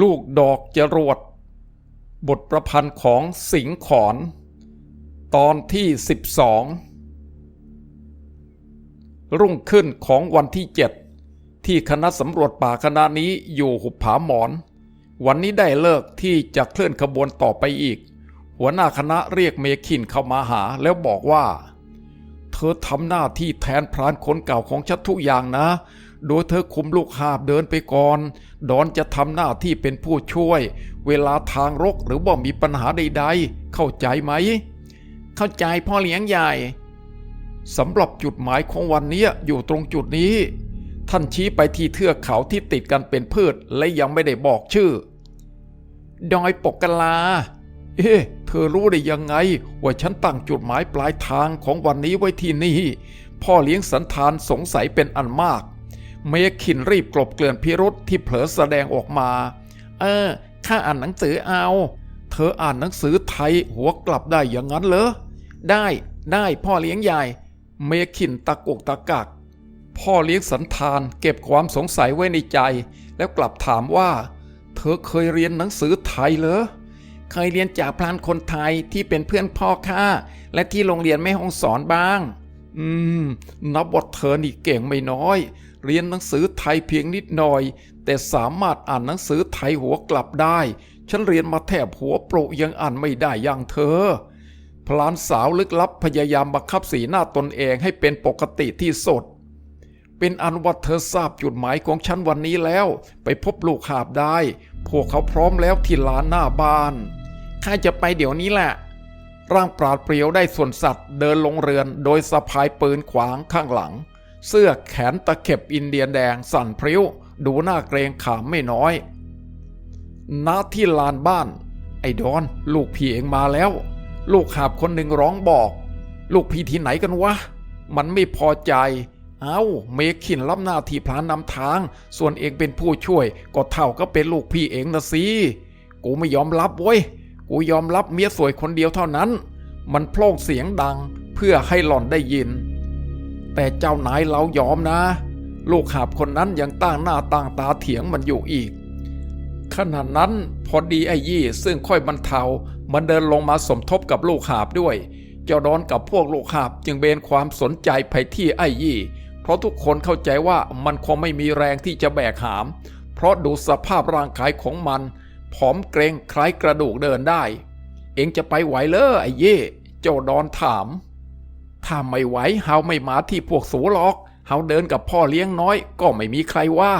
ลูกดอกจรวด บทประพันธ์ของสิงขอน ตอนที่ 12 รุ่งขึ้นของวันที่ 7 ที่คณะสำรวจป่าคณะนี้อยู่หุบผาหมอน วันนี้ได้เลิกที่จะเคลื่อนขบวนต่อไปอีก หัวหน้าคณะเรียกเมคินเข้ามาหาแล้วบอกว่า เธอทำหน้าที่แทนพรานคนเก่าของฉันทุกอย่างนะ โดยเธอคุมลูกหาบเดินไปก่อน ดอนจะทำหน้าที่เป็นผู้ช่วย เวลาทางรกหรือว่ามีปัญหาใดๆ เข้าใจไหม เข้าใจพ่อเลี้ยงใหญ่สำหรับจุดหมายของวันนี้อยู่ตรงจุดนี้ ท่านชี้ไปที่เทือกเขาที่ติดกันเป็นพืชและยังไม่ได้บอกชื่อ ดอยปกกลา เอ๊ะเธอรู้ได้ยังไง ว่าฉันตั้งจุดหมายปลายทางของวันนี้ไว้ที่นี่ พ่อเลี้ยงสันธานสงสัยเป็นอันมาก เมคินรีบกลบเกลื่อนพิรุษที่เผลอแสดงออกมา เออ ข้าอ่านหนังสือเอา เธออ่านหนังสือไทยหัวกลับได้อย่างนั้นเหรอ ได้ได้พ่อเลี้ยงใหญ่ เมคินตะกุกตะกัก พ่อเลี้ยงสันธานเก็บความสงสัยไว้ในใจ แล้วกลับถามว่า เธอเคยเรียนหนังสือไทยเหรอ เคยเรียนจากพลานคนไทยที่เป็นเพื่อนพ่อข้าและที่โรงเรียนแม่ห้องสอนบ้าง อืม นับว่าเธอนี่เก่งไม่น้อย เรียนหนังสือไทยเพียงนิดหน่อย แต่สามารถอ่านหนังสือไทยหัวกลับได้ ฉันเรียนมาแทบหัวโปรยังอ่านไม่ได้อย่างเธอ พลานสาวลึกลับพยายามบังคับสีหน้าตนเองให้เป็นปกติที่สุดเป็นอันว่าเธอทราบจุดหมายของฉันวันนี้แล้ว ไปพบลูกหาบได้ พวกเขาพร้อมแล้วที่ลานหน้าบ้านข้าจะไปเดี๋ยวนี้แหละ ร่างปราดเปรียวได้ส่วนสัตว์เดินลงเรือนโดยสะพายปืนขวางข้างหลัง เสื้อแขนตะเข็บอินเดียนแดงสั่นพริ้ว ดูหน้าเกรงขามไม่น้อยณที่ลานบ้าน ไอ้ดอน ลูกพี่เองมาแล้ว ลูกหาบคนหนึ่งร้องบอก ลูกพี่ที่ไหนกันวะ มันไม่พอใจ เอา้า เมคินรับหน้าที่พลานนำทาง ส่วนเองเป็นผู้ช่วย ก็เท่าก็เป็นลูกพี่เองนะสิ กูไม่ยอมรับเว้ย กูยอมรับเมียสวยคนเดียวเท่านั้น มันโพล่งเสียงดังเพื่อให้หล่อนได้ยิน แต่เจ้านายเรายอมนะ ลูกหาบคนนั้นยังตั้งหน้าตั้งตาเถียงมันอยู่อีก ขณะนั้นพอดีไอ้ยี่ซึ่งค่อยบรรเทา มันเดินลงมาสมทบกับลูกหาบด้วย เจ้าดอนกับพวกลูกหาบจึงเบนความสนใจไปที่ไอ้ยี่ เพราะทุกคนเข้าใจว่ามันคงไม่มีแรงที่จะแบกหาม เพราะดูสภาพร่างกายของมัน ผอมเกรงคล้ายกระดูกเดินได้ เองจะไปไหวเลอไอ้เย่เจ้าดอนถาม ถ้าไม่ไหวเฮาไม่มาที่พวกสูหรอกเฮาเดินกับพ่อเลี้ยงน้อยก็ไม่มีใครว่า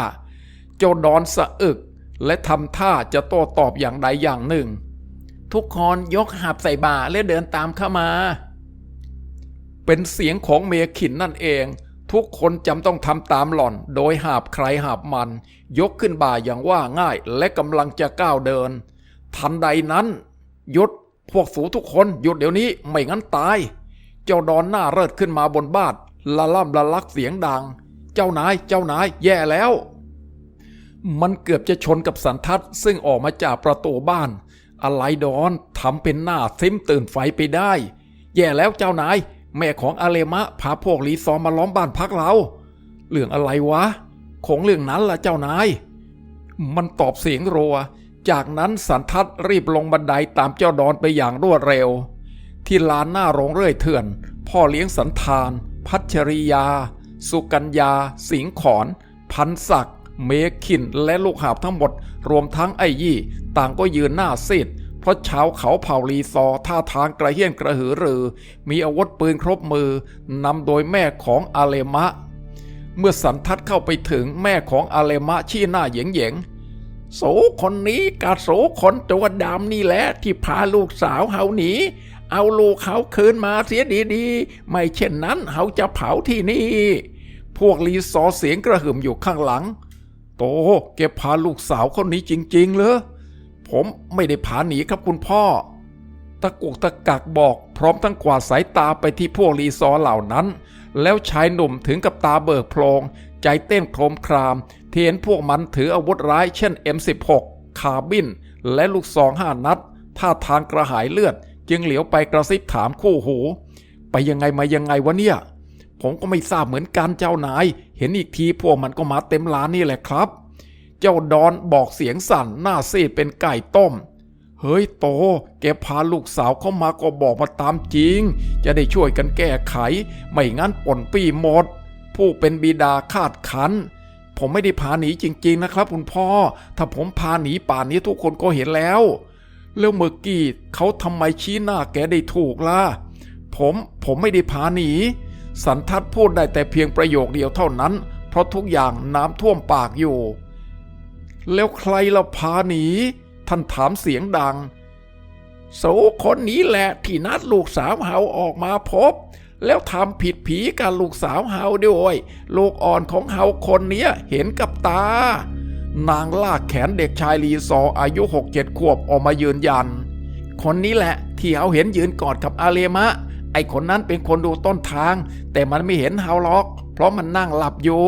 เจ้าดอนสะอึก และทำท่าจะโต้ตอบอย่างใดอย่างหนึ่ง ทุกคนยกหาบใส่บ่าและเดินตามเข้ามา เป็นเสียงของเมขินนั่นเอง ทุกคนจำต้องทำตามหล่อน โดยหาบใครหาบมัน ยกขึ้นบ่าอย่างว่าง่ายและกำลังจะก้าวเดิน ทันใดนั้นหยุดพวกสูทุกคนหยุดเดี๋ยวนี้ไม่งั้นตาย เจ้าดอนหน้าเริดขึ้นมาบนบ้านละล่ำละลักเสียงดัง เจ้านายเจ้านายแย่แล้ว มันเกือบจะชนกับสันทัดซึ่งออกมาจากประตูบ้าน อะไรดอนทำเป็นหน้าซิมตื่นไฟไปได้ แย่แล้วเจ้านาย แม่ของอาเลมะพาพวกลีซอมมาล้อมบ้านพักเรา เรื่องอะไรวะ ของเรื่องนั้นล่ะเจ้านาย มันตอบเสียงรัว จากนั้นสันทัดรีบลงบันไดตามเจ้าดอนไปอย่างรวดเร็ว ที่ลานหน้าโรงเรื่อยเถื่อน พ่อเลี้ยงสันธาน พัชริยา สุกัญญา สิงขอน พันศักดิ์เมขินและลูกหาบทั้งหมด รวมทั้งไอ้ยี่ ต่างก็ยืนหน้าซีดเพราะชาวเขาเผ่าลีซอท่าทางกระเฮี้ยนกระหือรือ มีอาวุธปืนครบมือนำโดยแม่ของอาเลมะ เมื่อสันทัดเข้าไปถึงแม่ของอาเลมะชี้หน้าเหยงเหยงโสคนนี้กับโสคนตัวดำนี่แหละที่พาลูกสาวเฮาหนี เอาลูกเขาคืนมาเสียดีๆ ไม่เช่นนั้นเฮาจะเผาที่นี่ พวกลีซอเสียงกระหึ่มอยู่ข้างหลัง โตแกพาลูกสาวคนนี้จริงๆเหรอผมไม่ได้พาหนีครับคุณพ่อ ตะกุกตะกักบอกพร้อมทั้งกวาดสายตาไปที่พวกรีซอร์เหล่านั้น แล้วชายหนุ่มถึงกับตาเบิกโพลงใจเต้นโครมครามที่เห็นพวกมันถืออาวุธร้ายเช่น M16 คาบิน และลูกซองห้านัดท่าทางกระหายเลือด จึงเหลียวไปกระซิบถามคู่หู ไปยังไงมายังไงวะเนี่ย ผมก็ไม่ทราบเหมือนกันเจ้านาย เห็นอีกทีพวกมันก็มาเต็มลานนี่แหละครับ เจ้าดอนบอกเสียงสั่นหน้าซีดเป็นไก่ต้ม เฮ้ยโต แกพาลูกสาวเข้ามาก็บอกมาตามจริง จะได้ช่วยกันแก้ไข ไม่งั้นป่นปี้หมด ผู้เป็นบิดาคาดคันผมไม่ได้พาหนีจริง ๆ นะครับ คุณพ่อ ถ้าผมพาหนีป่านนี้ทุกคนก็เห็นแล้ว แล้วเมื่อกี้เขาทำไมชี้หน้าแกได้ถูกล่ะ ผมผมไม่ได้พาหนี สันทัดพูดได้แต่เพียงประโยคเดียวเท่านั้น เพราะทุกอย่างน้ำท่วมปากอยู่ แล้วใครละพาหนี ท่านถามเสียงดัง โสคนนี้แหละที่นัดลูกสาวเฮาออกมาพบ แล้วทำผิดผีกับลูกสาวเฮาด้วย ลูกอ่อนของเฮาคนนี้เห็นกับตา นางลากแขนเด็กชายลีซออายุหกเจ็ดขวบออกมายืนยัน คนนี้แหละที่เฮาเห็นยืนกอดกับอาเลมะ ไอคนนั้นเป็นคนดูต้นทาง แต่มันไม่เห็นเฮาหรอก เพราะมันนั่งหลับอยู่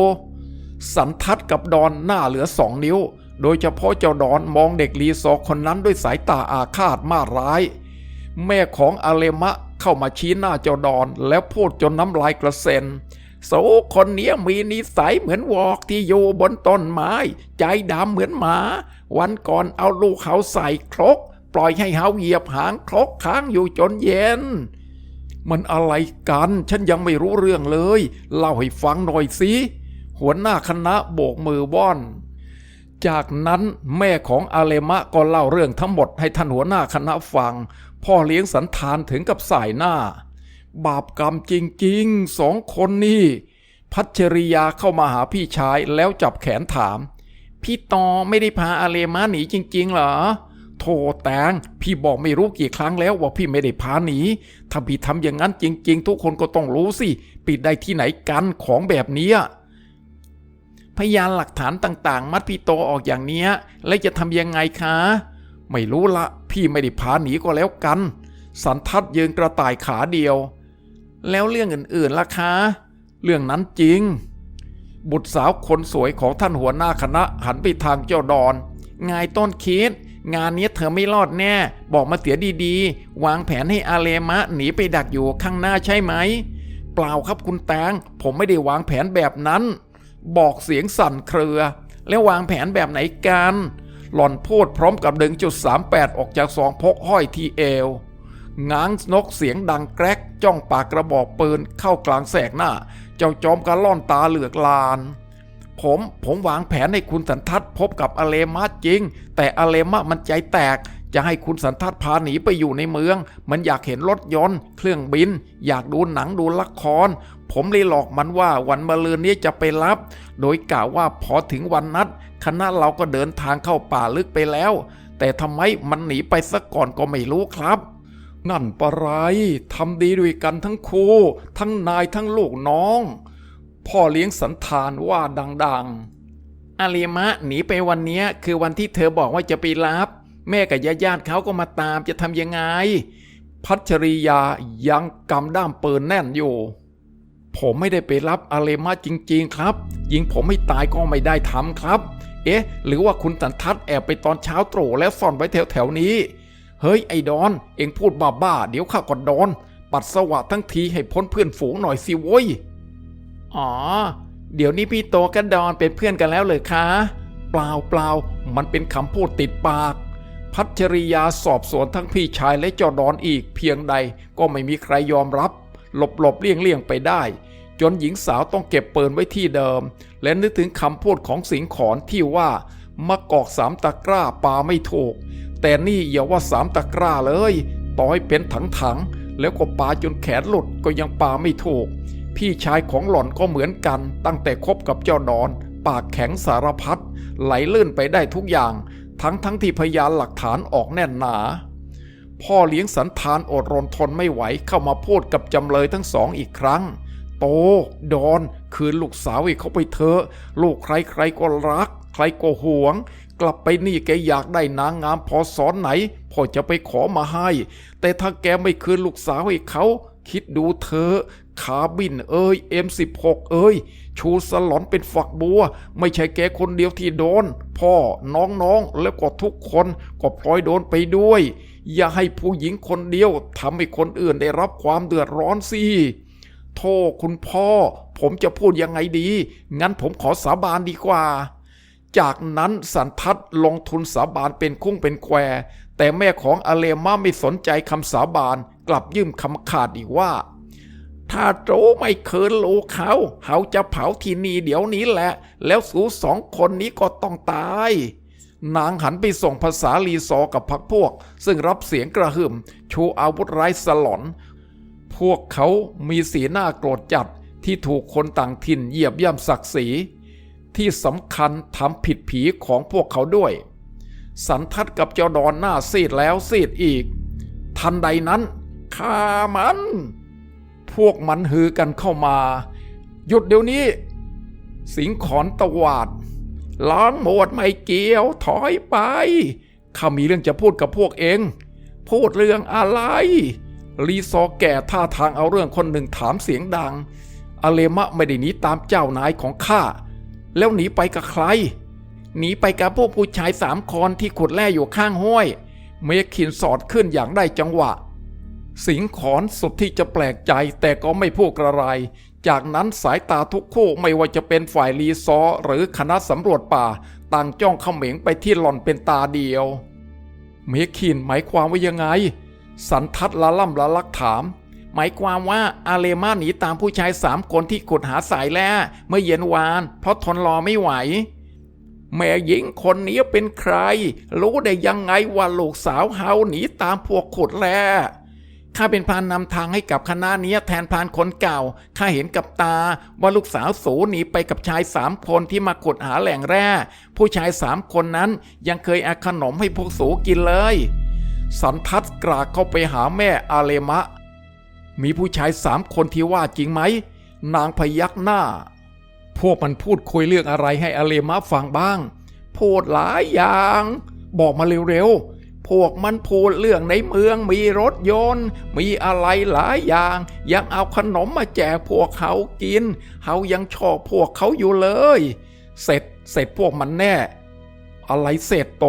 สันทัดกับดอนหน้าเหลือสองนิ้ว โดยเฉพาะเจ้าดอนมองเด็กลีซอคนนั้นด้วยสายตาอาฆาตมาร้าย แม่ของอาเลมะเข้ามาชี้หน้าเจ้าดอนแล้วพูดจนน้ำลายกระเซ็น โสคนเนี้ยมีนิสัยเหมือนวอกที่อยู่บนต้นไม้ ใจดำเหมือนหมา วันก่อนเอาลูกเขาใส่ครก ปล่อยให้เขาเหยียบหางครกค้างอยู่จนเย็น มันอะไรกัน ฉันยังไม่รู้เรื่องเลย เล่าให้ฟังหน่อยสิหัวหน้าคณะโบกมือว่อน จากนั้นแม่ของอาเลมะก็เล่าเรื่องทั้งหมดให้ท่านหัวหน้าคณะฟัง พ่อเลี้ยงสันธานถึงกับสายหน้า บาปกรรมจริงๆสองคนนี่ พัชริยาเข้ามาหาพี่ชายแล้วจับแขนถาม พี่ตอไม่ได้พาอาเลมะหนีจริง ๆ เหรอโทแตงพี่บอกไม่รู้กี่ครั้งแล้วว่าพี่ไม่ได้พาหนีถ้าพี่ทำอย่างนั้นจริง ๆ ทุกคนก็ต้องรู้สิปิดได้ที่ไหนกันของแบบนี้พยานหลักฐานต่าง ๆ มัดพี่โตออกอย่างเนี้ย แล้วจะทำยังไงคะ ไม่รู้ละ พี่ไม่ได้พาหนีก็แล้วกัน สันทัดยืนกระต่ายขาเดียว แล้วเรื่องอื่นๆล่ะคะ เรื่องนั้นจริง บุตรสาวคนสวยของท่านหัวหน้าคณะหันไปทางเจ้าดอนไงต้นคิด งานนี้เธอไม่รอดแน่ บอกมาเสียดีๆ วางแผนให้อาเลมะหนีไปดักอยู่ข้างหน้าใช่ไหม เปล่าครับคุณแตง ผมไม่ได้วางแผนแบบนั้น บอกเสียงสั่นเครือ แล้ววางแผนแบบไหนกัน หล่อนพูดพร้อมกับดึงจุด38ออกจากซองพกห้อยที่เอว ง้างนกเสียงดังแกรกจ้องปากกระบอกปืนเข้ากลางแสกหน้า เจ้าจอมกระล่อนตาเหลือกลาน ผมผมวางแผนให้คุณสันทัดพบกับอเลมะจริง แต่อเลมะมันใจแตก จะให้คุณสันทัดพาหนีไปอยู่ในเมือง มันอยากเห็นรถยนต์ เครื่องบิน อยากดูหนังดูละคร ผมเลยหลอกมันว่าวันมะรืนนี้จะไปรับ โดยกล่าวว่าพอถึงวันนัด คณะเราก็เดินทางเข้าป่าลึกไปแล้ว แต่ทำไมมันหนีไปซะก่อนก็ไม่รู้ครับ นั่นปะไรทำดีด้วยกันทั้งคู่ ทั้งนายทั้งลูกน้อง พ่อเลี้ยงสันธานว่าดังๆ อาลีมะหนีไปวันนี้คือวันที่เธอบอกว่าจะไปรับ แม่กับญาติญาติเขาก็มาตามจะทำยังไง พัชริยายังกำด้ามปืนแน่นอยู่ ผมไม่ได้ไปรับอาเลมะจริง ๆ ครับ ยิงผมไม่ตายก็ไม่ได้ทำครับ เอ๊ะ หรือว่าคุณตันทัดแอบไปตอนเช้าตรู่แล้วซ่อนไว้แถวๆนี้ เฮ้ยไอ้ดอน เอ็งพูดบ้าๆเดี๋ยวข้าก็โดนปัดสวะทั้งทีให้พ้นเพื่อนฝูงหน่อยสิโว้ย อ๋อ เดี๋ยวนี้พี่โตกับดอนเป็นเพื่อนกันแล้วเลยคะเปล่าเปล่ามันเป็นคำพูดติดปาก พัชริยาสอบสวนทั้งพี่ชายและเจ้าดอนอีกเพียงใดก็ไม่มีใครยอมรับ หลบหลบเลี่ยงเลี่ยงไปได้ จนหญิงสาวต้องเก็บปืนไว้ที่เดิม และนึกถึงคำพูดของสิงขอนที่ว่ามะกอกสามตะกร้าปลาไม่ถูก แต่นี่อย่าว่าสามตะกร้าเลย ต่อให้เป็นถังๆแล้วก็ปาจนแขนหลุดก็ยังปาไม่ถูก พี่ชายของหล่อนก็เหมือนกัน ตั้งแต่คบกับเจ้าดอน ปากแข็งสารพัดไหลลื่นไปได้ทุกอย่าง ทั้งทั้งที่พยานหลักฐานออกแน่นหนาพ่อเลี้ยงสันธานอดรนทนไม่ไหวเข้ามาพูดกับจำเลยทั้งสองอีกครั้ง โต ดอน คืนลูกสาวให้เขาไปเถอะ ลูกใครใครก็รัก ใครก็หวง กลับไปนี่แกอยากได้นางงามพอสอนไหนพ่อจะไปขอมาให้ แต่ถ้าแกไม่คืนลูกสาวให้เขา คิดดูเธอะคาบินเอ้ย M16 เอ้ย ชูสลอนเป็นฝักบัว ไม่ใช่แกคนเดียวที่โดน พ่อน้องๆ แล้วก็ทุกคนก็พลอยโดนไปด้วย อย่าให้ผู้หญิงคนเดียวทำให้คนอื่นได้รับความเดือดร้อนสิโทษคุณพ่อ ผมจะพูดยังไงดี งั้นผมขอสาบานดีกว่า จากนั้นสันทัดลงทุนสาบานเป็นคุ้งเป็นแควแต่แม่ของอเลมาไม่สนใจคำสาบานกลับยืมคำขาดอีกว่า ถ้าโจไม่เคินลูกเขาเขาจะเผาที่นี่เดี๋ยวนี้แหละ แล้วสูสองคนนี้ก็ต้องตายนางหันไปส่งภาษาลีซอกับพักพวก ซึ่งรับเสียงกระหึ่มชูอาวุธไร้สลอน พวกเขามีสีหน้าโกรธจัดที่ถูกคนต่างถิ่นเหยียบย่ำศักดิ์ศรี ที่สำคัญทำผิดผีของพวกเขาด้วย สันทัดกับเจ้าดอนหน้าซีดแล้วซีดอีก ทันใดนั้นฆ่ามัน พวกมันฮือกันเข้ามา หยุดเดี๋ยวนี้ สิงขอนตวาด ล้างหมดไม่เกี่ยวถอยไปข้ามีเรื่องจะพูดกับพวกเอง พูดเรื่องอะไร ลีซอแก่ท่าทางเอาเรื่องคนหนึ่งถามเสียงดัง อเลมะไม่ได้หนีตามเจ้านายของข้า แล้วหนีไปกับใคร หนีไปกับพวกผู้ชายสามคนที่ขุดแร่อยู่ข้างห้วย เมคินสอดขึ้นอย่างได้จังหวะ สิงขอนสุดที่จะแปลกใจแต่ก็ไม่พูดกระไร จากนั้นสายตาทุกคู่ไม่ว่าจะเป็นฝ่ายรีซอหรือคณะสำรวจป่า ต่างจ้องเขม็งไปที่หล่อนเป็นตาเดียว เมคินหมายความว่ายังไง สันทัดละล่ำละลักถาม หมายความว่าอาเลมาหนีตามผู้ชายสามคนที่ขุดหาสายแร่เมื่อเย็นวาน เพราะทนรอไม่ไหว แม่หญิงคนนี้เป็นใคร รู้ได้ยังไงว่าลูกสาวเฮาหนีตามพวกขุดแร่ข้าเป็นพานนำทางให้กับคณะนี้แทนพานคนเก่า ข้าเห็นกับตาว่าลูกสาวสูหนีไปกับชายสามคนที่มาขุดหาแหล่งแร่ ผู้ชายสามคนนั้นยังเคยอาขนมให้พวกสูกินเลย สันทัดกรากเข้าไปหาแม่อาเลมะ มีผู้ชายสามคนที่ว่าจริงไหม นางพยักหน้า พวกมันพูดคุยเรื่องอะไรให้อเลมะฟังบ้าง พูดหลายอย่าง บอกมาเร็วๆ พวกมันพูดเรื่องในเมืองมีรถยนต์ มีอะไรหลายอย่าง ยังเอาขนมมาแจกพวกเขากิน เขายังชอบพวกเขาอยู่เลย เสร็จเสร็จพวกมันแน่ อะไรเสร็จโต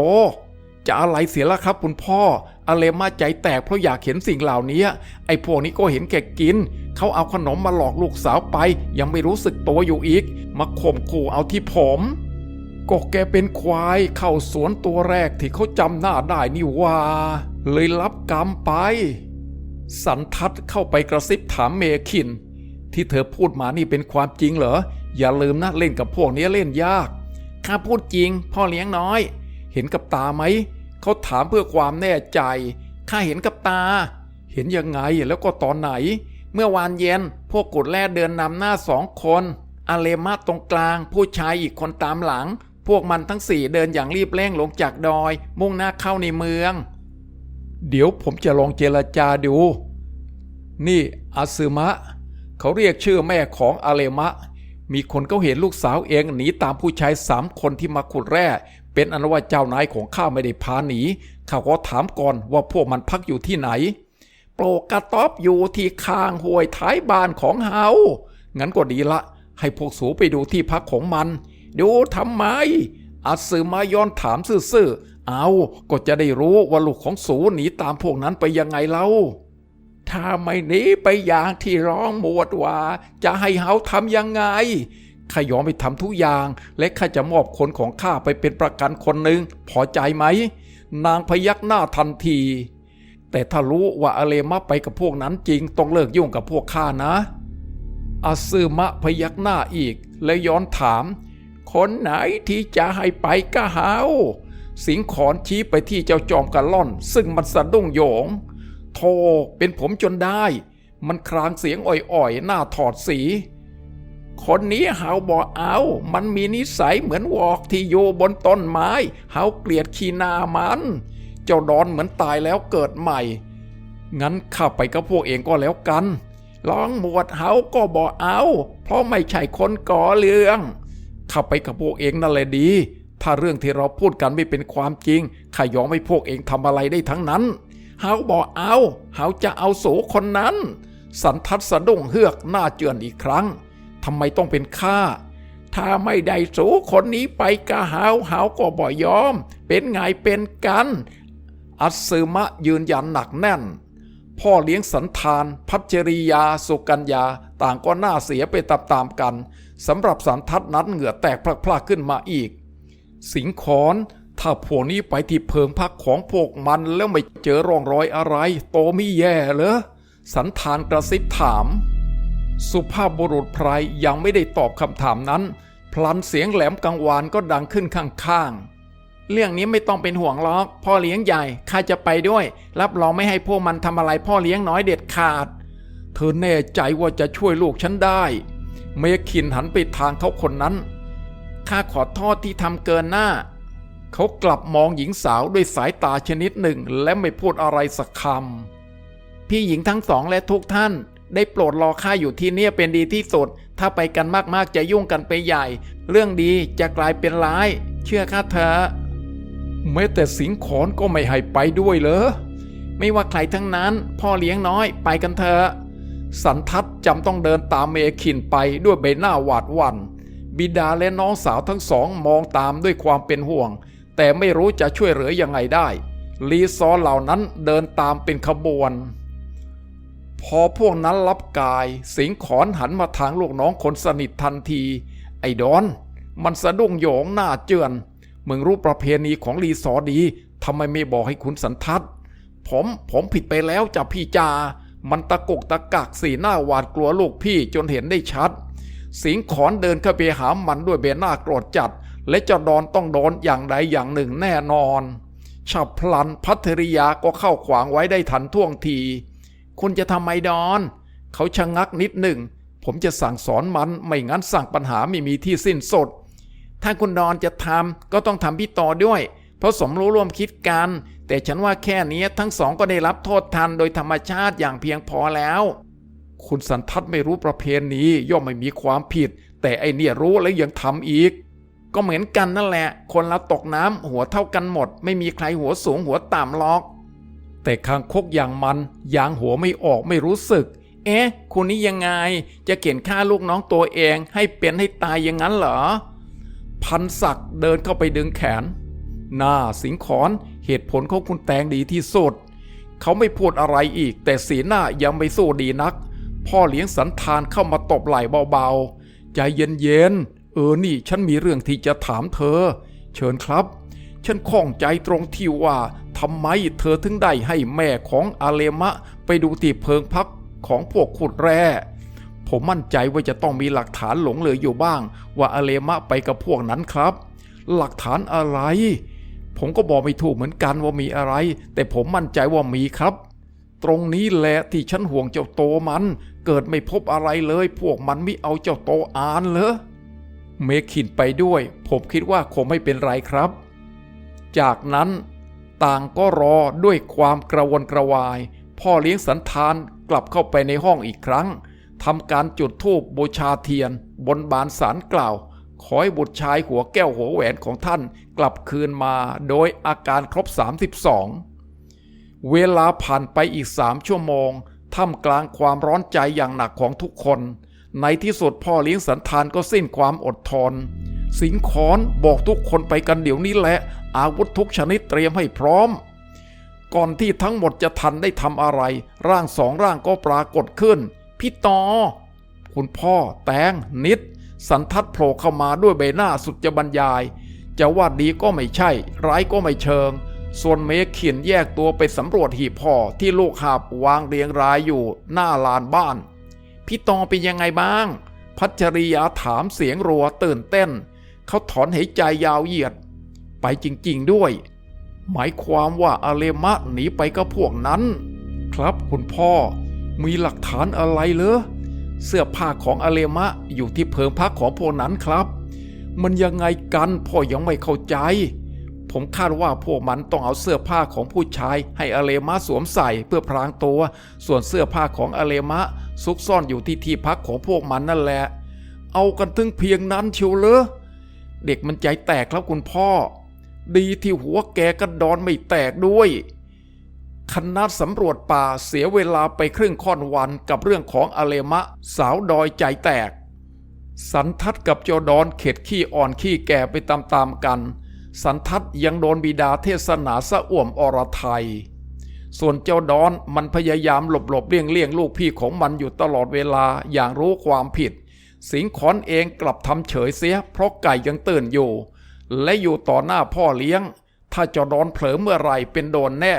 จะอะไรเสียละครับคุณพ่อ อเลมาใจแตกเพราะอยากเห็นสิ่งเหล่านี้ ไอ้พวกนี้ก็เห็นแก่กิน เขาเอาขนมมาหลอกลูกสาวไป ยังไม่รู้สึกตัวอยู่อีก มาข่มขู่เอาที่ผมก็แกเป็นควายเข้าสวนตัวแรกที่เขาจำหน้าได้นี่ว่า เลยรับกรรมไป สันทัดเข้าไปกระซิบถามเมคิน ที่เธอพูดมานี่เป็นความจริงเหรอ อย่าลืมนะเล่นกับพวกนี้เล่นยาก ข้าพูดจริง พ่อเลี้ยงน้อย เห็นกับตาไหม เขาถามเพื่อความแน่ใจ ข้าเห็นกับตา เห็นยังไงแล้วก็ตอนไหน เมื่อวานเย็น พวกกดแร่เดินนำหน้าสองคนอาเลมาตรงกลาง ผู้ชายอีกคนตามหลัง พวกมันทั้งสี่เดินอย่างรีบเร่งลงจากดอย มุ่งหน้าเข้าในเมือง เดี๋ยวผมจะลองเจรจาดู นี่อาซึมะ เขาเรียกชื่อแม่ของอาเลมะมีคนเขาเห็นลูกสาวเองหนีตามผู้ชายสามคนที่มาขุดแร่ เป็นอันว่าเจ้านายของข้าไม่ได้พาหนีข้าก็ถามก่อนว่าพวกมันพักอยู่ที่ไหนโปรกระต๊อบอยู่ที่ข้างห้วยท้ายบ้านของเฮา งั้นก็ดีละ ให้พวกสูไปดูที่พักของมัน ดูทำไม อาซึมะย้อนถามซื่อๆ เอาก็จะได้รู้ว่าลูกของสูหนีตามพวกนั้นไปยังไงเล่า ถ้าไม่หนีไปอย่างที่ร้องหมวดว่า จะให้เฮาทำยังไง ข้ายอมไปทำทุกอย่าง และข้าจะมอบคนของข้าไปเป็นประกันคนหนึ่งพอใจไหม นางพยักหน้าทันที แต่ถ้ารู้ว่าอาเลมะไปกับพวกนั้นจริงต้องเลิกยุ่งกับพวกข้านะอาซึมะพยักหน้าอีก และย้อนถาม คนไหนที่จะให้ไปก็หาสิงขอนชี้ไปที่เจ้าจอมกระล่อน ซึ่งมันสะดุ้งโยงโธ่เป็นผมจนได้ มันครางเสียงอ่อยๆ หน้าถอดสี คนนี้เฮาบอกเอา มันมีนิสัยเหมือนวอกที่อยู่บนต้นไม้ เฮาเกลียดขี้นามัน เจ้าดอนเหมือนตายแล้วเกิดใหม่ งั้นข้าไปกับพวกเองก็แล้วกัน ลองหมวดเฮาก็บอกเอา เพราะไม่ใช่คนก่อเรื่องข้าไปกับพวกเองนั่นแหละดี ถ้าเรื่องที่เราพูดกันไม่เป็นความจริงข้ายอมให้พวกเองทำอะไรได้ทั้งนั้น เฮาบอกเอา เฮาจะเอาโสคนนั้น สันทัดสะดุ้งเฮือกหน้าเจือนอีกครั้ง ทำไมต้องเป็นข้าถ้าไม่ได้สูคนนี้ไปกะเฮาเฮาก็บ่ยอม เป็นไงเป็นกัน อัศมะยืนยันหนักแน่น พ่อเลี้ยงสันธาน พัชริยา สุกัญญา ต่างก็น่าเสียไปตามๆกันสำหรับสันทัดนั้นเหงื่อแตกพลากๆขึ้นมาอีก สิงขอนถ้าพวกนี้ไปที่เพิงพักของพวกมันแล้วไม่เจอร่องรอยอะไร โตม่แย่เหรอสันธานกระซิบถาม สุภาพบุรุษไพรยังไม่ได้ตอบคำถามนั้น พลันเสียงแหลมกังวานก็ดังขึ้นข้างๆ เรื่องนี้ไม่ต้องเป็นห่วงหรอก พ่อเลี้ยงใหญ่ข้าจะไปด้วย รับรองไม่ให้พวกมันทำอะไรพ่อเลี้ยงน้อยเด็ดขาด เธอแน่ใจว่าจะช่วยลูกฉันได้ เมคินหันไปทางเขาคนนั้นข้าขอโทษที่ทำเกินหน้า เขากลับมองหญิงสาวด้วยสายตาชนิดหนึ่งและไม่พูดอะไรสักคำพี่หญิงทั้งสองและทุกท่าน ได้โปรดรอข้าอยู่ที่เนี่ยเป็นดีที่สุด ถ้าไปกันมากๆจะยุ่งกันไปใหญ่ เรื่องดีจะกลายเป็นร้าย เชื่อข้าเถอะแม้แต่สิงขอนก็ไม่ให้ไปด้วยเหรอ ไม่ว่าใครทั้งนั้น พ่อเลี้ยงน้อยไปกันเถอะ สันทัดจำต้องเดินตามเมคินไปด้วยใบหน้าหวาดหวัน่น บิดาและน้องสาวทั้งสองมองตามด้วยความเป็นห่วง แต่ไม่รู้จะช่วยเหลือยังไงได้ ลีซอเหล่านั้นเดินตามเป็นขบวน พอพวกนั้นรับกาย สิงขอนหันมาทางลูกน้องคนสนิททันที ไอ้ดอน มันสะดุ้งโยงหน้าเจือนมึงรู้ประเพณีของลีซอดีทำไมไม่บอกให้คุณสันทัดผมผมผิดไปแล้วจ้ะพี่จา มันตะกุกตะกักสีหน้าหวาดกลัวลูกพี่จนเห็นได้ชัด สิงขอนเดินเข้าไปหามันด้วยเบหน้าโกรธจัด และเจ้าดอนต้องโดนอย่างใดอย่างหนึ่งแน่นอนฉับพลันพัทริยาก็เข้าขวางไว้ได้ทันท่วงที คุณจะทำไมดอน เขาชะงักนิดหนึ่ง ผมจะสั่งสอนมันไม่งั้นสั่งปัญหาไม่มีที่สิ้นสุด ถ้าคุณดอนจะทำก็ต้องทำพี่ต่อด้วย เพราะสมรู้ร่วมคิดกัน แต่ฉันว่าแค่นี้ทั้งสองก็ได้รับโทษทันโดยธรรมชาติอย่างเพียงพอแล้ว คุณสันทัดไม่รู้ประเพณีย่อมไม่มีความผิด แต่ไอเนี่ยรู้แล้วยังทำอีกก็เหมือนกันนั่นแหละ คนเราตกน้ำหัวเท่ากันหมด ไม่มีใครหัวสูงหัวต่ำหรอก แต่คางคกอย่างมันยางหัวไม่ออกไม่รู้สึก เอ๊ะคุณนี่ยังไง จะเขียนฆ่าลูกน้องตัวเองให้เป็นให้ตายอย่างนั้นเหรอ พันศักดิ์เดินเข้าไปดึงแขน หน้าสิงขอนเหตุผลของคุณแตงดีที่สุด เขาไม่พูดอะไรอีก แต่สีหน้ายังไม่สู้ดีนัก พ่อเลี้ยงสันธานเข้ามาตบไหล่เบาๆ ใจเย็นๆ เออนี่ฉันมีเรื่องที่จะถามเธอ เชิญครับ ฉันข้องใจตรงที่ว่าทำไมเธอถึงได้ให้แม่ของอาเลมะ ไปดูที่เพิงพักของพวกขุดแร่ ผมมั่นใจว่าจะต้องมีหลักฐานหลงเหลืออยู่บ้าง ว่าอาเลมะไปกับพวกนั้นครับ หลักฐานอะไร ผมก็บอกไม่ถูกเหมือนกันว่ามีอะไร แต่ผมมั่นใจว่ามีครับ ตรงนี้แหละที่ฉันห่วงเจ้าโตมัน เกิดไม่พบอะไรเลย พวกมันไม่เอาเจ้าโตอ่านเหรอเมคินไปด้วย ผมคิดว่าคงไม่เป็นไรครับ จากนั้น ต่างก็รอด้วยความกระวนกระวาย พ่อเลี้ยงสันธานกลับเข้าไปในห้องอีกครั้งทำการจุดธูปบูชาเทียน บนบานสารกล่าว ขอให้บุตรชายหัวแก้วหัวแหวนของท่านกลับคืนมาโดยอาการครบ 32 เวลาผ่านไปอีกสามชั่วโมงท่ามกลางความร้อนใจอย่างหนักของทุกคน ในที่สุดพ่อเลี้ยงสันธานก็สิ้นความอดทน สิงขอนบอกทุกคนไปกันเดี๋ยวนี้แหละ อาวุธทุกชนิดเตรียมให้พร้อม ก่อนที่ทั้งหมดจะทันได้ทำอะไร ร่างสองร่างก็ปรากฏขึ้น พี่ตอ คุณพ่อ แตง นิด สันทัดโผล่เข้ามาด้วยใบหน้าสุดจะบรรยาย จะว่าดีก็ไม่ใช่ ร้ายก็ไม่เชิง ส่วนเมเขียนแยกตัวไปสำรวจหีบห่อที่ลูกหาบวางเรียงรายอยู่หน้าลานบ้าน พี่ตอเป็นยังไงบ้าง พัชริยาถามเสียงรัวตื่นเต้น เขาถอนหายใจยาวเหยียด ไปจริงๆด้วย หมายความว่าอาเลมะหนีไปกับพวกนั้น ครับคุณพ่อมีหลักฐานอะไรเหรอเสื้อผ้าของอาเลมะอยู่ที่เพิงพักของพวกนั้นครับ มันยังไงกันพ่อยังไม่เข้าใจ ผมคาดว่าพวกมันต้องเอาเสื้อผ้าของผู้ชาย ให้อาเลมะสวมใส่เพื่อพรางตัว ส่วนเสื้อผ้าของอาเลมะซุกซ่อนอยู่ที่ที่พักของพวกมันนั่นแหละ เอากันถึงเพียงนั้นเชียวเหรอ เด็กมันใจแตกครับคุณพ่อ ดีที่หัวแกกระดอนไม่แตกด้วยคณะสำรวจป่าเสียเวลาไปครึ่งค่อนวันกับเรื่องของอเลมะ สาวดอยใจแตก สันทัดกับโจดอนเข็ดขี้อ่อนขี้แก่ไปตามๆกัน สันทัดยังโดนบิดาเทศนาสะอ่วมอรไทย ส่วนเจ้าดอนมันพยายามหลบหลบๆเลี่ยงเลี่ยงๆลูกพี่ของมันอยู่ตลอดเวลาอย่างรู้ความผิด สิงขอนเองกลับทำเฉยเสีย เพราะไก่ยังตื่นอยู่ และอยู่ต่อหน้าพ่อเลี้ยง ถ้าจ้าดอนเผลอเมื่อไหรเป็นโดนแน่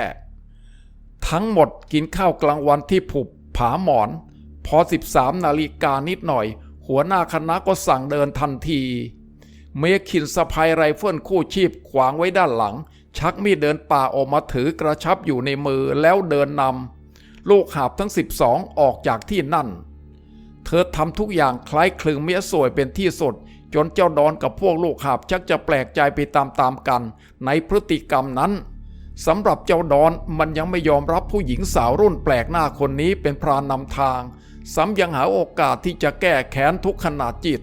ทั้งหมดกินข้าวกลางวันที่ผุบผาหมอน พอ 13 นาฬิกานิดหน่อย หัวหน้าคณะก็สั่งเดินทันที เมคินสะพายไรเฟิลคู่ชีพขวางไว้ด้านหลัง ชักมีดเดินป่าออกมาถือกระชับอยู่ในมือแล้วเดินนำลูกหาบทั้ง 12 ออกจากที่นั่น เธอทำทุกอย่างคล้ายคลึงเมียสวยเป็นที่สุด จนเจ้าดอนกับพวกลูกหาบชักจะแปลกใจไปตามๆกันในพฤติกรรมนั้นสำหรับเจ้าดอนมันยังไม่ยอมรับผู้หญิงสาวรุ่นแปลกหน้าคนนี้เป็นพรานนำทาง ซ้ำยังหาโอกาสที่จะแก้แค้นทุกขนาดจิต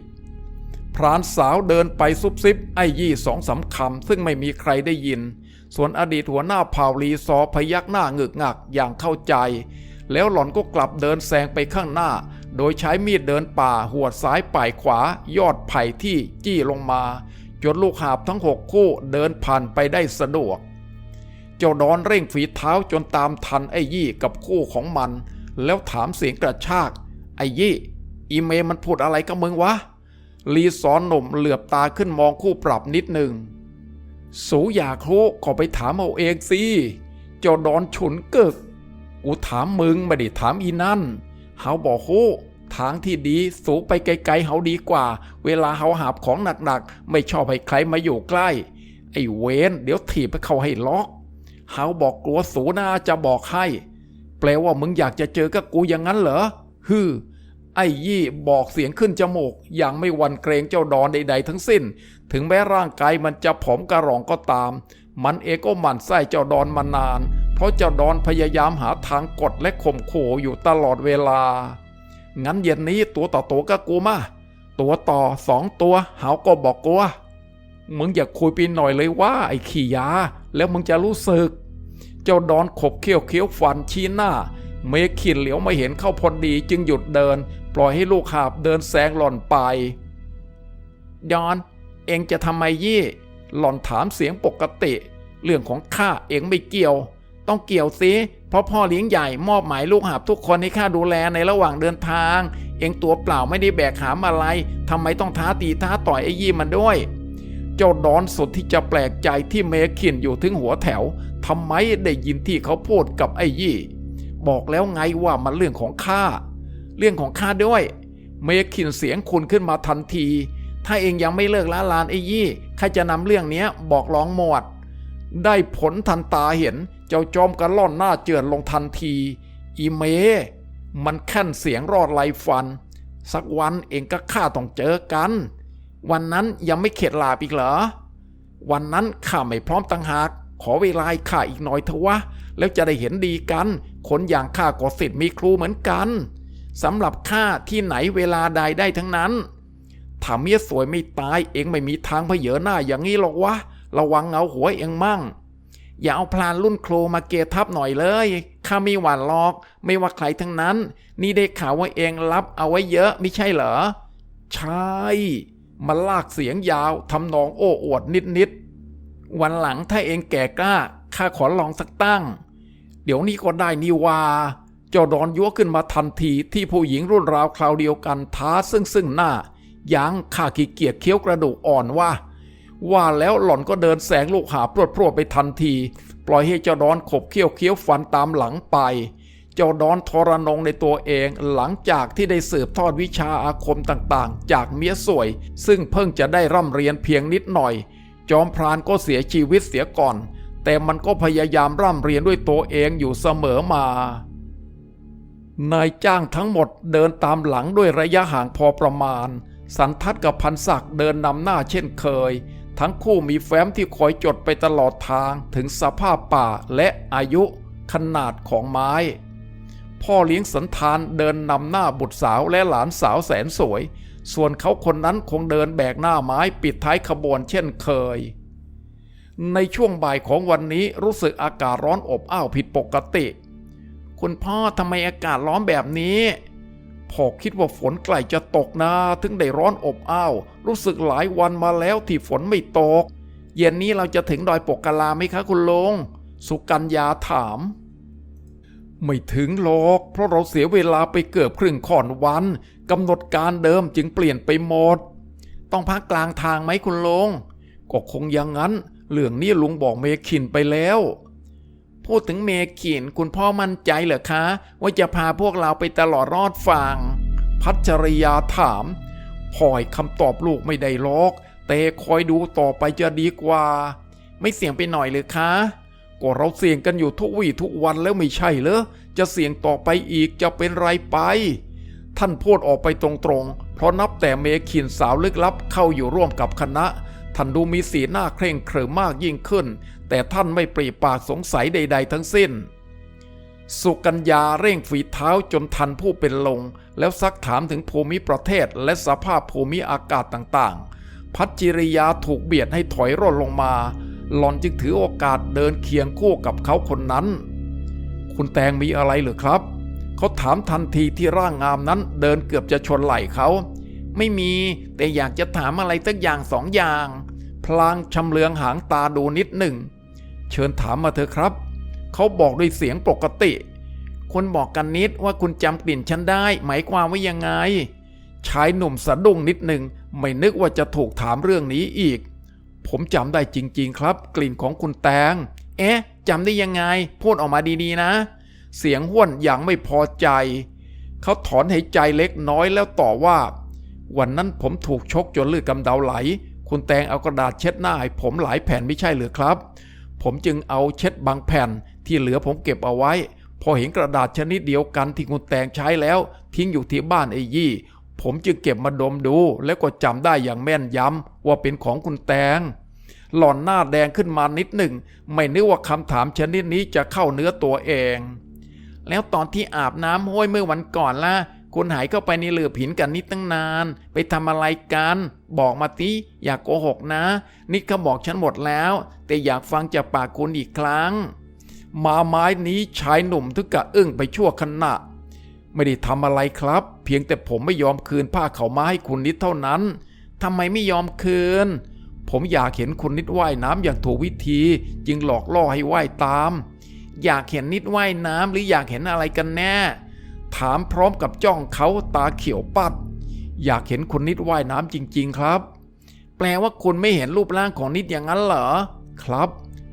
พรานสาวเดินไปซุบซิบไอ้ยี่สองสาคำซึ่งไม่มีใครได้ยิน ส่วนอดีตหัวหน้าเผ่าลีซอพยักหน้าเงึกงักอย่างเข้าใจ แล้วหล่อนก็กลับเดินแซงไปข้างหน้า โดยใช้มีดเดินป่าหัวดซ้ายป่ายขวายอดไผ่ที่จี้ลงมา จนลูกหาบทั้งหกคู่เดินผ่านไปได้สะดวก เจ้าดอนเร่งฝีเท้าจนตามทันไอ้ยี่กับคู่ของมัน แล้วถามเสียงกระชาก ไอ้ยี่ อีเมมันพูดอะไรกับมึงวะ ลีสอนหนุ่มเหลือบตาขึ้นมองคู่ปรับนิดหนึ่ง สูอยากรู้ก็ไปถามเอาเองสิ เจ้าดอนฉุนเกิกกูถามมึงไม่ได้ถามอีนั่น เฮาบอกโหทางที่ดีสูไปไกลๆเฮาดีกว่า เวลาเฮาหาบของหนักๆ ไม่ชอบให้ใครมาอยู่ใกล้ ไอ้เวนเดี๋ยวถีบไปเข้าให้ล็อกเฮาบอกกลัวสูน่าจะบอกให้ แปลว่ามึงอยากจะเจอกับกูอย่างนั้นเหรอฮือไอ้ยี่บอกเสียงขึ้นจมูกอย่างไม่หวั่นเกรงเจ้าดอนใดๆทั้งสิ้น ถึงแม้ร่างกายมันจะผอมกระรองก็ตาม มันเองก็หมั่นไส้เจ้าดอนมานาน เพราะเจ้าดอนพยายามหาทางกดและข่มขู่อยู่ตลอดเวลา งั้นเย็นนี้ตัวต่อตัวก็กูมา ตัวต่อสองตัวเฮาก็บอกกลัวมึงอย่าคุยไปหน่อยเลยว่าไอ้ขี้ยา แล้วมึงจะรู้สึก เจ้าดอนขบเคี้ยวเคี้ยวฟันชี้หน้า เมขินเหลียวมาเห็นเข้าพอดีจึงหยุดเดิน ปล่อยให้ลูกหาบเดินแซงหล่อนไป ดอน เองจะทำไมยี่ หล่อนถามเสียงปกติ เรื่องของข้าเองไม่เกี่ยว ต้องเกี่ยวสิเพราะพ่อเลี้ยงใหญ่มอบหมายลูกหาบทุกคนให้ข้าดูแลในระหว่างเดินทาง เองตัวเปล่าไม่ได้แบกหามอะไรทำไมต้องท้าตีท้าต่อยไอ้ยี่มันด้วย เจ้าดอนสุดที่จะแปลกใจที่เมขินอยู่ถึงหัวแถวทำไมได้ยินที่เขาพูดกับไอ้ยี่ บอกแล้วไงว่ามันเรื่องของข้าเรื่องของข้าด้วย เมขินเสียงคุณขึ้นมาทันที ถ้าเองยังไม่เลิกละลานไอ้ยี่ข้าจะนำเรื่องเนี้ยบอกร้องหมวดได้ผลทันตาเห็น เจ้าจอมกระล่อนหน้าเจือนลงทันที อีเม มันขั้นเสียงรอดไหลฟัน สักวันเองก็ข้าต้องเจอกัน วันนั้นยังไม่เข็ดหลาบอีกเหรอ วันนั้นข้าไม่พร้อมตั้งหาก ขอเวลาข้าอีกหน่อยเถอะวะ แล้วจะได้เห็นดีกัน คนอย่างข้าก็สิทธิ์มีครูเหมือนกันสำหรับข้าที่ไหนเวลาใดได้ทั้งนั้นถ้าเมียสวยไม่ตายเองไม่มีทางเพเยอหน้าอย่างนี้หรอกวะ ระวังเอาหัวเองมั่ง อย่าเอาพลานรุ่นโครมาเกทับหน่อยเลย ข้าไม่หวานหรอก ไม่ว่าใครทั้งนั้น นี่ได้ข่าวว่าเองรับเอาไว้เยอะไม่ใช่เหรอ ใช่ มันลากเสียงยาวทำนองโอ้อวดนิดๆ วันหลังถ้าเองแก่กล้า ข้าขอลองสักตั้ง เดี๋ยวนี้ก็ได้นี่วาเจ้าดอนยั่วขึ้นมาทันทีที่ผู้หญิงรุ่นราวคราวเดียวกันท้าซึ่งซึ่งหน้ายังข้าขี้เกียจเคี้ยวกระดูกอ่อนว่า ว่าแล้วหล่อนก็เดินแสงลูกหาพรวดพรวดไปทันที ปล่อยให้เจ้าดอนขบเคี้ยวเคี้ยวฟันตามหลังไป เจ้าดอนทรนงในตัวเองหลังจากที่ได้สืบทอดวิชาอาคมต่างๆ จากเมียสวย ซึ่งเพิ่งจะได้ร่ำเรียนเพียงนิดหน่อย จอมพรานก็เสียชีวิตเสียก่อน แต่มันก็พยายามร่ำเรียนด้วยตัวเองอยู่เสมอมานายจ้างทั้งหมดเดินตามหลังด้วยระยะห่างพอประมาณ สันทัดกับพันศักดิ์เดินนำหน้าเช่นเคย ทั้งคู่มีแฟ้มที่คอยจดไปตลอดทางถึงสภาพป่าและอายุขนาดของไม้ พ่อเลี้ยงสันธานเดินนำหน้าบุตรสาวและหลานสาวแสนสวย ส่วนเขาคนนั้นคงเดินแบกหน้าไม้ปิดท้ายขบวนเช่นเคย ในช่วงบ่ายของวันนี้รู้สึกอากาศร้อนอบอ้าวผิดปกติ คุณพ่อทำไมอากาศร้อนแบบนี้ พ่อคิดว่าฝนใกล้จะตกนะถึงได้ร้อนอบอ้าว รู้สึกหลายวันมาแล้วที่ฝนไม่ตก เย็นนี้เราจะถึงดอยปกกาลาไหมคะคุณลุงสุกัญญาถาม ไม่ถึงหรอก เพราะเราเสียเวลาไปเกือบครึ่งค่อนวันกำหนดการเดิมจึงเปลี่ยนไปหมด ต้องพักกลางทางไหมคุณลุงก็คงอย่างนั้นเรื่องนี้ลุงบอกเมคินไปแล้ว พูดถึงเมขินคุณพ่อมั่นใจเหรอคะ ว่าจะพาพวกเราไปตลอดรอดฝั่งพัชรยาถามพลอยคำตอบลูกไม่ได้ลอกแต่คอยดูต่อไปจะดีกว่า ไม่เสี่ยงไปหน่อยเลยคะก็เราเสี่ยงกันอยู่ทุกวี่ทุกวันแล้วไม่ใช่เหรอจะเสี่ยงต่อไปอีกจะเป็นไรไป ท่านพูดออกไปตรงๆ เพราะนับแต่เมขินสาวลึกลับเข้าอยู่ร่วมกับคณะ ท่านดูมีสีหน้าเคร่งเครือมากยิ่งขึ้น แต่ท่านไม่ปรีปากสงสัยใด ๆ ทั้งสิ้น สุกัญญาเร่งฝีเท้าจนทันผู้เป็นลง แล้วซักถามถึงภูมิประเทศและสภาพภูมิอากาศต่างๆ พัชจิริยาถูกเบียดให้ถอยร่นลงมาหลอนจึงถือโอกาสเดินเคียงคู่กับเขาคนนั้น คุณแตงมีอะไรหรือครับ เขาถามทันทีที่ร่างงามนั้นเดินเกือบจะชนไหล่เขา ไม่มี แต่อยากจะถามอะไรสักอย่างสองอย่าง พลางชำเลืองหางตาดูนิดหนึ่ง เชิญถามมาเถอะครับ เขาบอกด้วยเสียงปกติคุณบอกกันนิดว่าคุณจำกลิ่นฉันได้ หมายความว่ายังไง ชายหนุ่มสะดุ้งนิดหนึ่ง ไม่นึกว่าจะถูกถามเรื่องนี้อีก ผมจำได้จริง ๆ ครับ กลิ่นของคุณแตง เอ๊ะจำได้ยังไง พูดออกมาดีๆนะ เสียงห้วนอย่างไม่พอใจ เขาถอนหายใจเล็กน้อยแล้วต่อว่า วันนั้นผมถูกชกจนเลือดกำเดาไหล คุณแตงเอากระดาษเช็ดหน้าให้ผมหลายแผ่นไม่ใช่หรือครับ ผมจึงเอาเช็ดบางแผ่นที่เหลือผมเก็บเอาไว้ พอเห็นกระดาษชนิดเดียวกันที่คุณแตงใช้แล้ว ทิ้งอยู่ที่บ้านไอ้ยี่ ผมจึงเก็บมาดมดู แล้วก็จำได้อย่างแม่นยำว่าเป็นของคุณแตงหล่อนหน้าแดงขึ้นมานิดหนึ่ง ไม่นึกว่าคำถามชนิดนี้จะเข้าเนื้อตัวเอง แล้วตอนที่อาบน้ำห้วยเมื่อวันก่อนล่ะ คุณหายเข้าไปในเรือผินกันนิดตั้งนาน ไปทำอะไรกัน บอกมาติอย่ากโกหกนะ นิดเขาบอกฉันหมดแล้ว แต่อยากฟังจากปากคุณอีกครั้ง มาไม้นี้ชายหนุ่มถึงกะอึ้งไปชั่วขณะ ไม่ได้ทำอะไรครับ เพียงแต่ผมไม่ยอมคืนผ้าเขามาให้คุณนิดเท่านั้นทำไมไม่ยอมคืน ผมอยากเห็นคุณนิดว่ายน้ำอย่างถูกวิธี จึงหลอกล่อให้ว่ายตาม อยากเห็นนิดว่ายน้ำหรืออยากเห็นอะไรกันแน่ ถามพร้อมกับจ้องเขาตาเขียวปัด อยากเห็นคุณนิดว่ายน้ำจริง ๆ ครับ แปลว่าคุณไม่เห็นรูปร่างของนิดอย่างนั้นเหรอ ครับ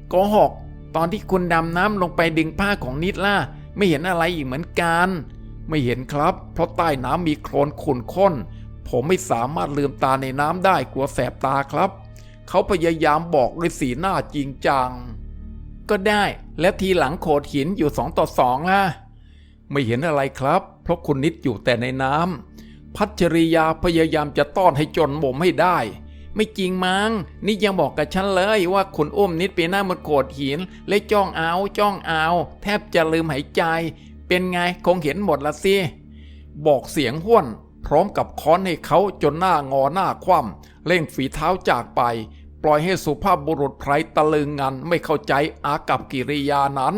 โกหกตอนที่คุณดำน้ำลงไปดึงผ้าของนิดล่ะ ไม่เห็นอะไรอีกเหมือนกัน ไม่เห็นครับ เพราะใต้น้ำมีโคลนขุ่นข้น ผมไม่สามารถลืมตาในน้ำได้กลัวแสบตาครับ เขาพยายามบอกด้วยสีหน้าจริงจัง ก็ได้ แล้วทีหลังโขดหินอยู่สองต่อสองล่ะ ไม่เห็นอะไรครับ เพราะคุณนิดอยู่แต่ในน้ำพัชริยาพยายามจะต้อนให้จนหม่มให้ได้ ไม่จริงมั้งนี่ยังบอกกับฉันเลยว่าคุณอุ้มนิดไปหน้าบนโขดหิน และจ้องเอาจ้องเอา แทบจะลืมหายใจ เป็นไงคงเห็นหมดละสิบอกเสียงห้วน พร้อมกับค้อนให้เขาจนหน้างอหน้าคว่ำเร่งฝีเท้าจากไป ปล่อยให้สุภาพบุรุษไพรตะลึงงันไม่เข้าใจอากับกิริยานั้น